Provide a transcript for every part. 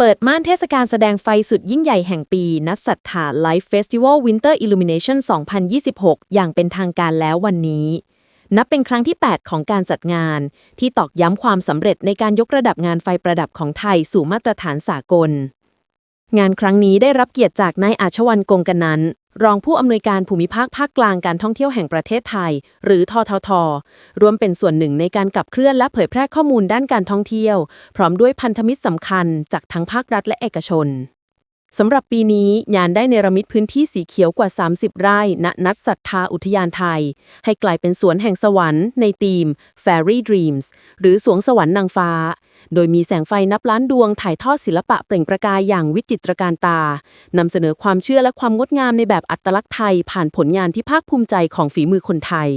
เปิดม่านเทศกาลแสดงไฟสุดยิ่งใหญ่แห่งปี นัดศรัทธา Live Festival Winter Illumination 2026 อย่างเป็นทางการแล้ววันนี้ นับเป็นครั้งที่ 8 ของการจัดงาน ที่ตอกย้ำความสำเร็จในการยกระดับงานไฟประดับของไทยสู่มาตรฐานสากล งานครั้งนี้ได้รับเกียรติจากนายอาชวันกงกันนันท รองผู้อำนวยการภูมิภาคภาคกลางการท่องเที่ยวแห่งประเทศไทย หรือทททรวมเป็นส่วนหนึ่งในการกับเคลื่อนและเผยแพร่ข้อมูลด้านการท่องเที่ยว พร้อมด้วยพันธมิตรสำคัญจากทั้งภาครัฐและเอกชน สำหรับปีนี้งานได้เนรมิตพื้นที่สีเขียวกว่า 30 ไร่ณนัดศรัทธาอุทยานไทย ให้กลายเป็นสวนแห่งสวรรค์ในธีม Fairy Dreams หรือสวงสวรรค์นางฟ้า โดยมีแสงไฟนับล้านดวงถ่ายทอดศิลปะเปล่งประกายอย่างวิจิตรการตานำเสนอความเชื่อและความงดงามในแบบอัตลักษณ์ไทย ผ่านผลงานที่ภาคภูมิใจของฝีมือคนไทย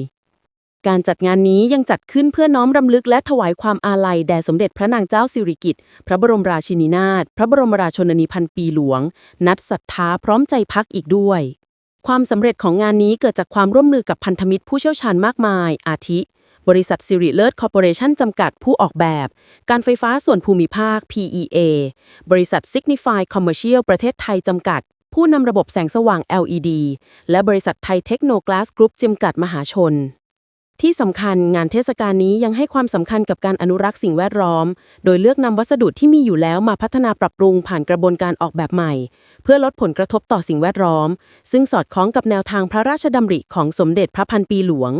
การจัดงานนี้ยังจัดขึ้นเพื่อน้อมรำลึกและถวายความอาลัยแด่สมเด็จพระนางเจ้าสิริกิติ์ พระบรมราชินีนาถ พระบรมราชชนนีพันปีหลวง นัดศรัทธาพร้อมใจพักอีกด้วย ความสำเร็จของงานนี้เกิดจากความร่วมมือกับพันธมิตรผู้เชี่ยวชาญมากมาย อาทิ บริษัทสิริเลิศคอร์ปอเรชั่นจำกัดผู้ออกแบบ การไฟฟ้าส่วนภูมิภาค PEA บริษัท Signify Commercial ประเทศไทยจำกัด ผู้นำระบบแสงสว่าง LED และบริษัทไทยเทคโนกลาสกรุ๊ปจำกัดมหาชน ที่สำคัญงานเทศกาลนี้ยังให้ความสำคัญกับการอนุรักษ์สิ่งแวดล้อม โดยเลือกนำวัสดุที่มีอยู่แล้วมาพัฒนาปรับปรุงผ่านกระบวนการออกแบบใหม่ เพื่อลดผลกระทบต่อสิ่งแวดล้อม ซึ่งสอดคล้องกับแนวทางพระราชดำริของสมเด็จพระพันปีหลวง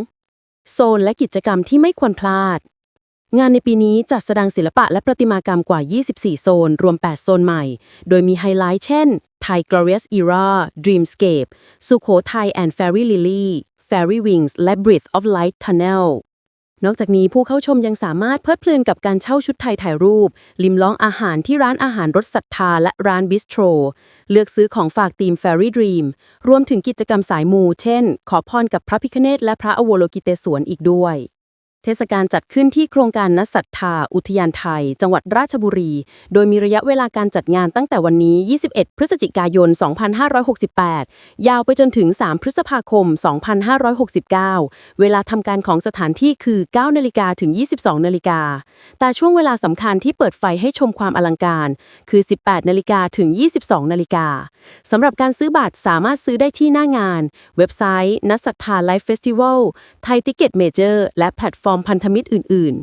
โซนและกิจกรรมที่ไม่ควรพลาด งานในปีนี้จัดแสดงศิลปะและประติมากรรมกว่า 24 โซน รวม 8 โซนใหม่ โดยมีไฮไลท์เช่น Thai Glorious Era Dreamscape สุโขทัย and Fairy Lily Fairy Wings และ Breath of Light Tunnel นอกจากนี้ผู้เข้าชมยังสามารถเพลิดเพลินกับการเช่าชุดไทยถ่ายรูป ลิมลองอาหารที่ร้านอาหารรสศรัทธาและร้านบิสโตรเลือกซื้อของฝากทีม Fairy Dream รวมถึงกิจกรรมสายมู เช่น ขอพรกับพระพิคเนตและพระอโวโลกิเตศวนอีกด้วย เทศกาลจัดขึ้นที่โครงการนัสสัทธา อุทยานไทย จังหวัดราชบุรี โดยมีระยะเวลาการจัดงานตั้งแต่วันนี้ 21 พฤศจิกายน 2568 ยาวไปจนถึง 3 พฤษภาคม 2569 เวลาทำการของสถานที่คือ 9 นาฬิกาถึง 22 นาฬิกา แต่ช่วงเวลาสำคัญที่เปิดไฟให้ชมความอลังการ คือ 18 นาฬิกาถึง 22 นาฬิกาสำหรับการซื้อบัตรสามารถซื้อได้ที่หน้างาน เว็บไซต์นัสสัทธาไลฟ์เฟสติวัลไทยติเก็ตเมเจอร์และแพลตฟอร์มพันธมิตรอื่น